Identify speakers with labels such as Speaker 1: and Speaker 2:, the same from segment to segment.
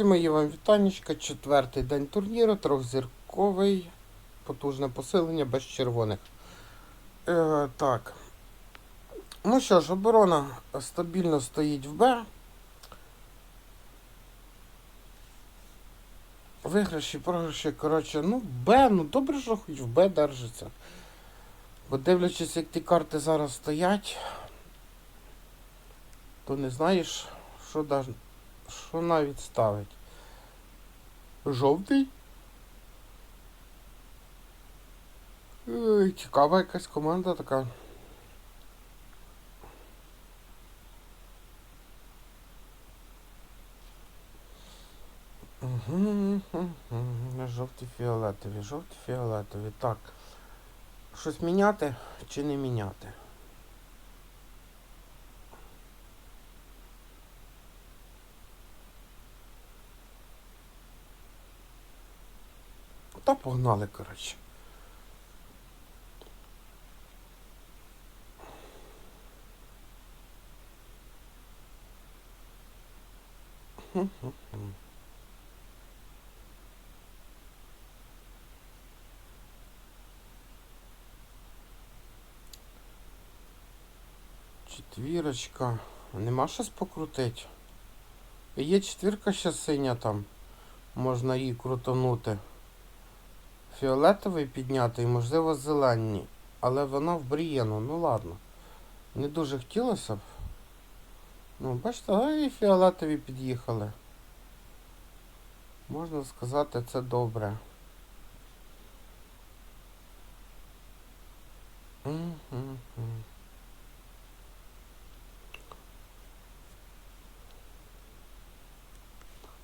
Speaker 1: Друзі, мої вам вітанечка. Четвертий день турніру, трьохзірковий, потужне посилення без червоних. Е, так. Ну що ж, оборона стабільно стоїть в Б. Виграші, програші, коротше, ну, Б, ну добре, що хоч в Б держиться. Бо дивлячись, як ті карти зараз стоять, то не знаєш, що даже. Що навіть ставить? Жовтий? Ой, цікава якась команда така. Угу, Жовті фіолетові, жовті фіолетові. Так. Щось міняти чи не міняти? Та погнали, коротше. Четвірочка. Нема щось покрутить. Є четвірка ще синя там. Можна її крутанути. Фіолетовий підняти і, можливо, зелені. Але вона в брієну, ну ладно. Не дуже хотілося б. Ну, бачите, і фіолетові під'їхали. Можна сказати, це добре.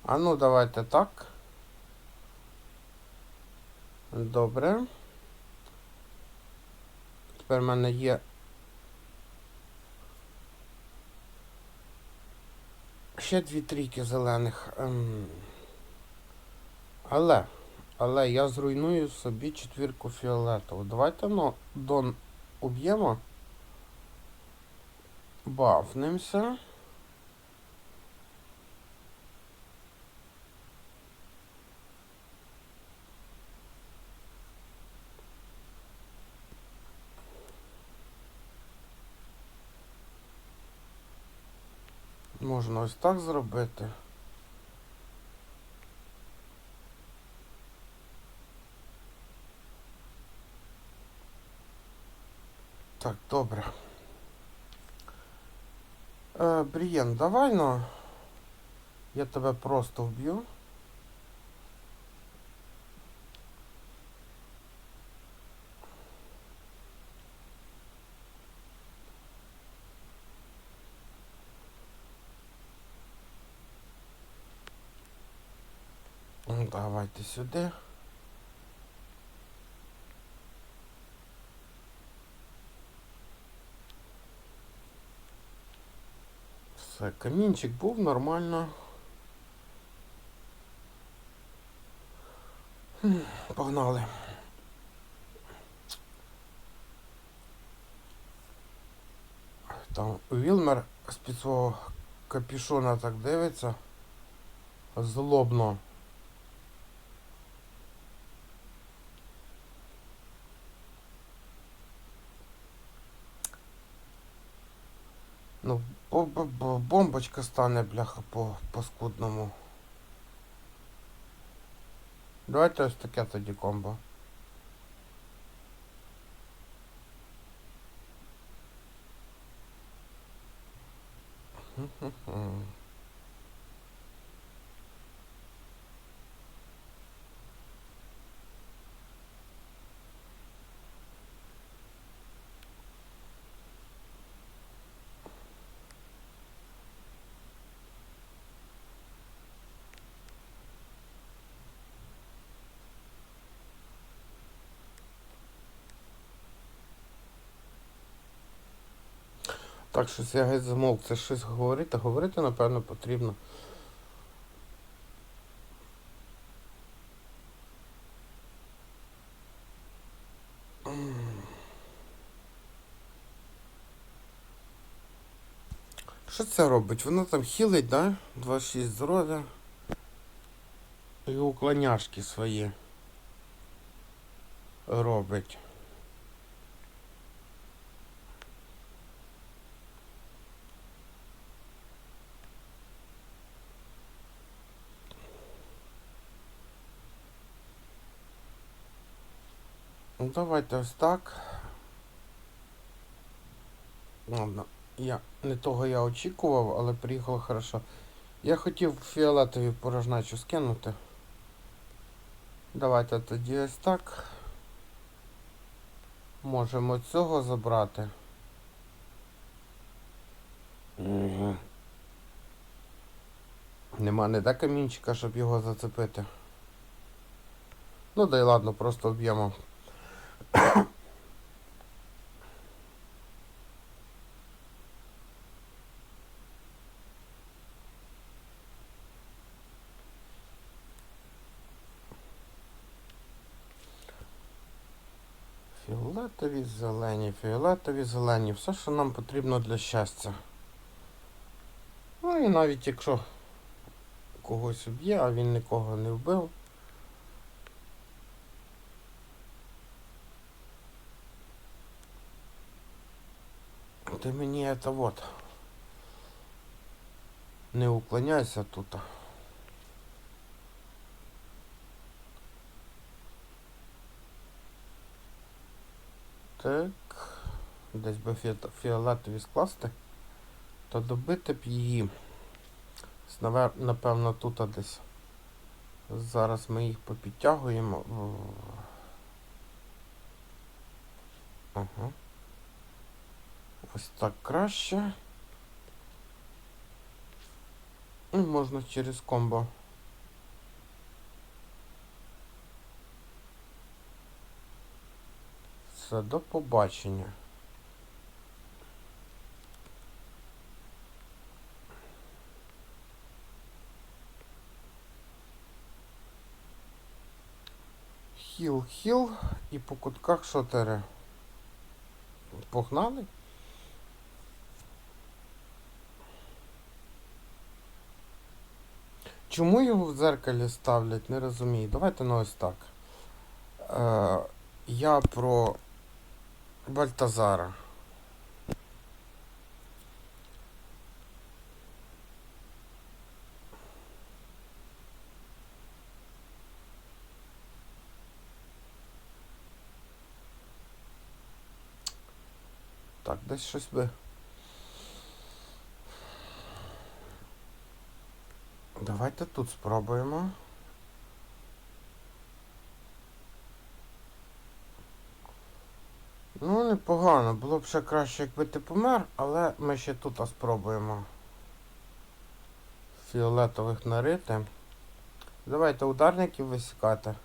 Speaker 1: А ну давайте так. Добре. Тепер в мене є. Ще дві трійки зелених. Ем. Але, але я зруйную собі четвірку фіолетову. Давайте ну, дон уб'ємо. Бафнемося. Можна ось так зробити. Так, добре. Е, Брієн, давай ну. Я тебе просто вб'ю. Давайте сюди. Все, камінчик був нормально. Погнали. Там Вілмер з-під свого капюшона так дивиться. Злобно. Ну, бо- бо- бо- бомбочка стане, бляха, по, паскудному. Давайте ось таке тоді комбо. Хм-хм-хм. Так, щось я геть замовк, це щось говорити. Говорити, напевно, потрібно. Що це робить? Воно там хілить, да? 26 здоров'я. І уклоняшки свої робить. Ну, давайте ось так. Ладно, я не того я очікував, але приїхало хорошо. Я хотів фіолетові порожначу скинути. Давайте тоді ось так. Можемо цього забрати. Угу. Нема не де камінчика, щоб його зацепити. Ну да й ладно, просто вб'ємо. Фіолетові, зелені, фіолетові, зелені. Все, що нам потрібно для щастя. Ну і навіть якщо когось вб'є, а він нікого не вбив. Ти мені это вот. Не уклоняйся тут. Так. Десь би фіолетові скласти. То добити б її. Напевно, тут десь. Зараз ми їх попідтягуємо. Ага. Ось так краще. І можна через комбо. Все, до побачення. Хіл, хіл і по кутках шотери. Погнали? Чому його в дзеркалі ставлять, не розумію. Давайте ну ось так. Е, я про Бальтазара. Так, десь щось би. Давайте тут спробуємо. Ну, непогано. Було б ще краще, якби ти помер, але ми ще тут спробуємо фіолетових нарити. Давайте ударників висікати.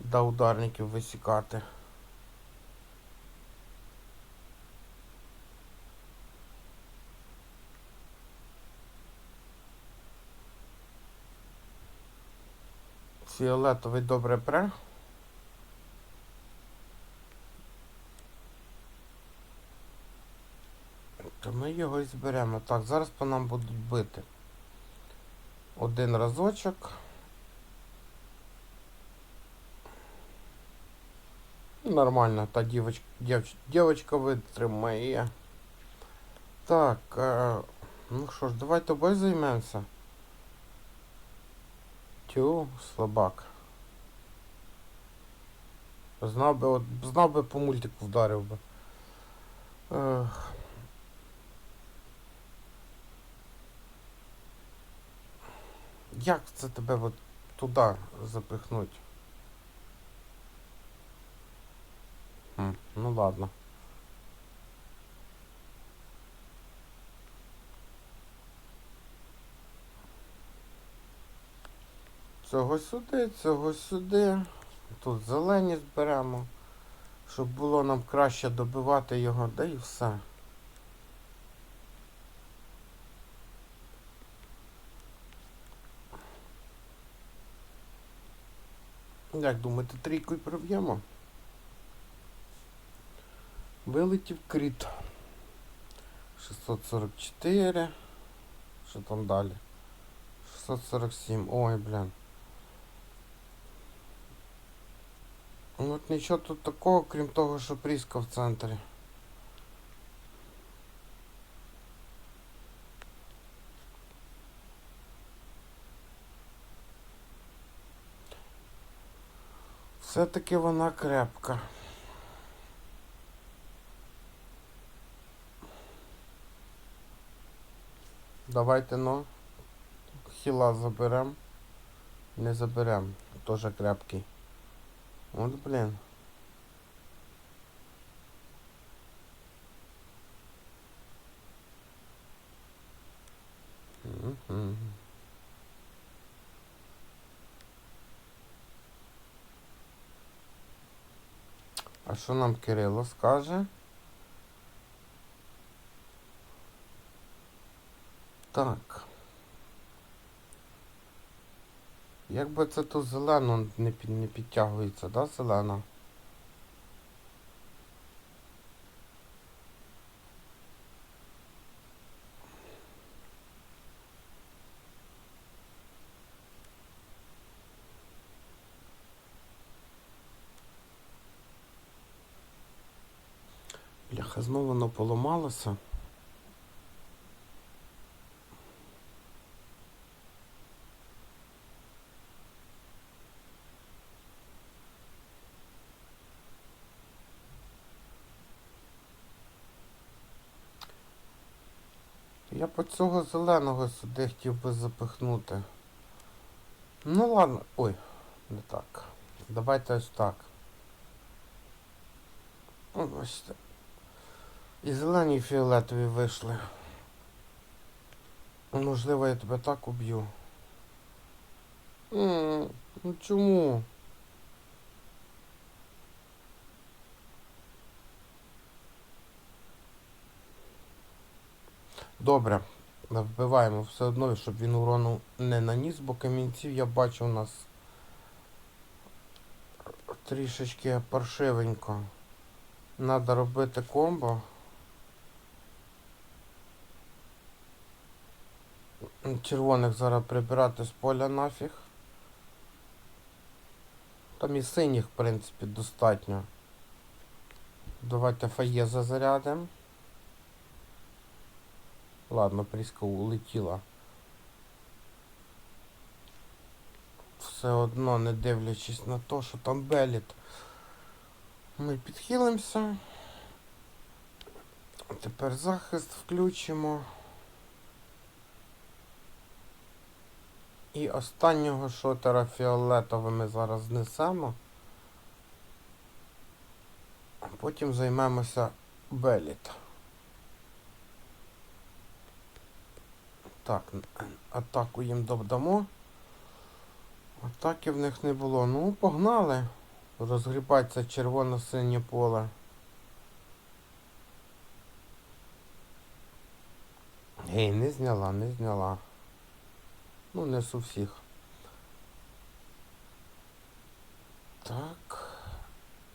Speaker 1: Да, ударників висікати. Фіолетовий добре пре. То ми його і зберемо. Так, зараз по нам будуть бити. Один разочок. Нормально, та дівочка, дівч, дівочка витримає. Так, е, ну що ж, давайте обоє займемося. Тю, слабак. Знав би, от, знав би по мультику вдарив би. Ех. Як це тебе от туди запихнуть? Хм, ну ладно. Цього сюди, цього сюди. Тут зелені зберемо, щоб було нам краще добивати його, да і все. Як думаєте, трійку і проб'ємо? Вилетів кріт. 644. Що там далі? 647. Ой, блін. От нічого тут такого, крім того, що пріска в центрі. Все-таки вона крепка. Давайте ну. Хіла заберем. Не заберем. Тоже крепкий. От блін. Мгм. А що нам Кирило скаже? Так. Якби це ту зелену не, під, не підтягується, да, зелена? Бляха, знову воно поламалося. Я по цього зеленого сюди хотів би запихнути. Ну ладно. Ой, не так. Давайте ось так. О. І зелені і фіолетові вийшли. Можливо, я тебе так уб'ю. Ну чому? Добре. Вбиваємо все одно, щоб він урону не наніс, бо камінців я бачу у нас трішечки паршивенько. Надо робити комбо. Червоних зараз прибирати з поля нафіг. Там і синіх, в принципі, достатньо. Давайте фаєза зарядимо. Ладно, пріска улетіла. Все одно, не дивлячись на те, що там беліт. Ми підхилимося. Тепер захист включимо. І останнього шотера фіолетового ми зараз знесемо. Потім займемося беліт. Так, атаку їм додамо. Атаки в них не було. Ну, погнали. Розгрібається червоно-синє поле. Гей, не зняла, не зняла. Ну, не з усіх. Так.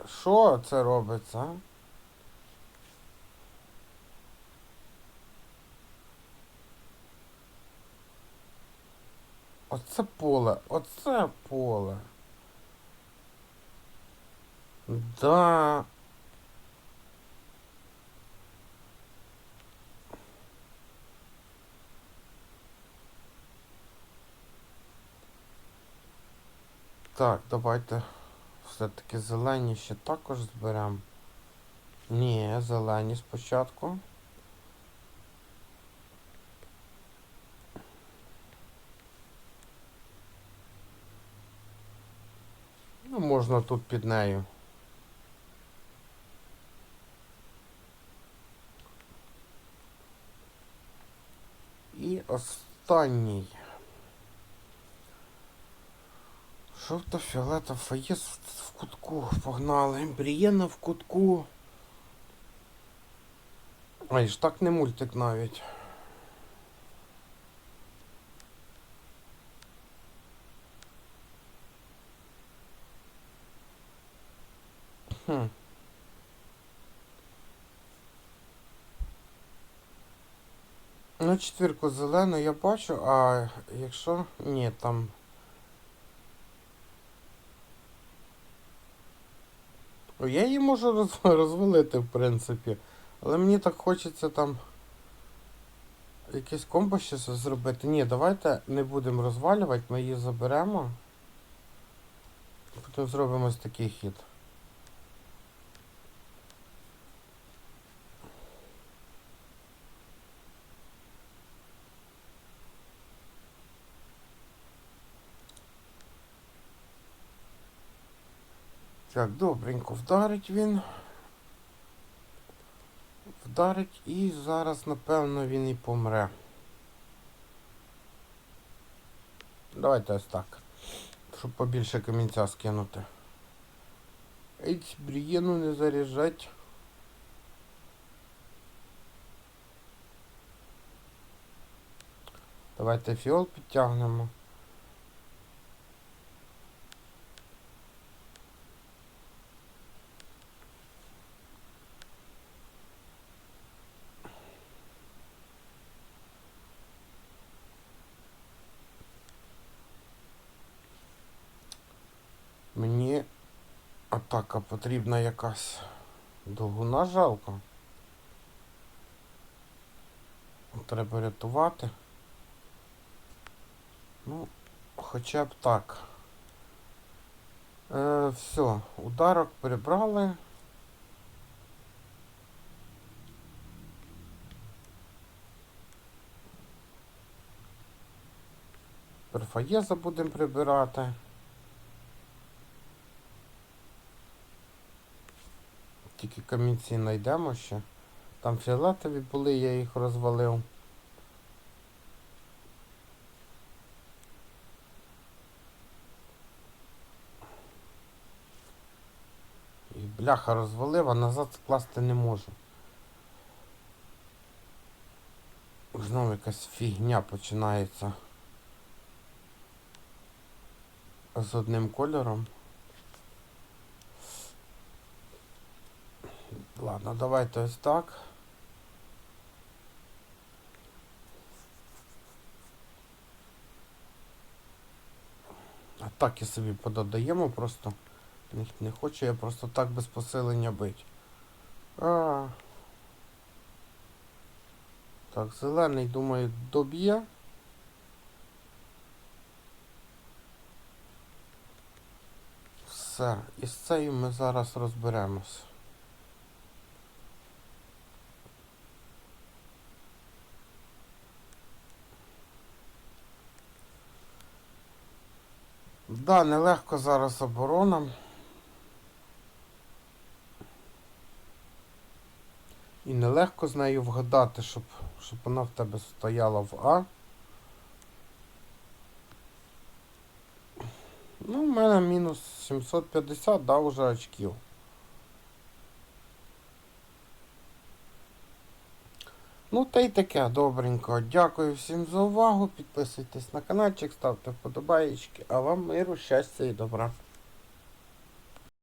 Speaker 1: Що це робиться? Оце поле, оце поле. Да. Так, давайте все-таки зелені ще також зберемо. Ні, зелені спочатку. Ну, можна тут під нею. І останній. Жовто-фіолета фаєс в кутку. Погнали. Ембрієна в кутку. Ай ж так не мультик навіть. Хм. Ну Ну, четвірку зелену я бачу, а якщо. Ні, там. Я її можу роз... розвалити, в принципі. Але мені так хочеться там. Якесь комбо ще зробити. Ні, давайте не будемо розвалювати, ми її заберемо. Потім зробимо ось такий хід. Так, добренько вдарить він. Вдарить і зараз, напевно, він і помре. Давайте ось так. Щоб побільше камінця скинути. Ейць, брієну не заряджать. Давайте фіол підтягнемо. Мені атака потрібна якась. Довгуна жалко. Треба рятувати. Ну, хоча б так. Е, все, ударок прибрали. Перфаєза будемо прибирати. Тільки камінці знайдемо ще. Там фіолетові були, я їх розвалив. І бляха розвалив, а назад скласти не можу. Знову якась фігня починається. З одним кольором. Ладно, давайте ось так. Атаки собі подадаємо, просто не, хочу я просто так без посилення бить. А. Так, зелений, думаю, доб'є. Все, і з цією ми зараз розберемось. Да, нелегко зараз оборона. І нелегко з нею вгадати, щоб, щоб вона в тебе стояла в А. Ну, в мене мінус 750, да, вже очків. Ну, та й таке, добренько. Дякую всім за увагу. Підписуйтесь на каналчик, ставте вподобаєчки, а вам миру, щастя і добра.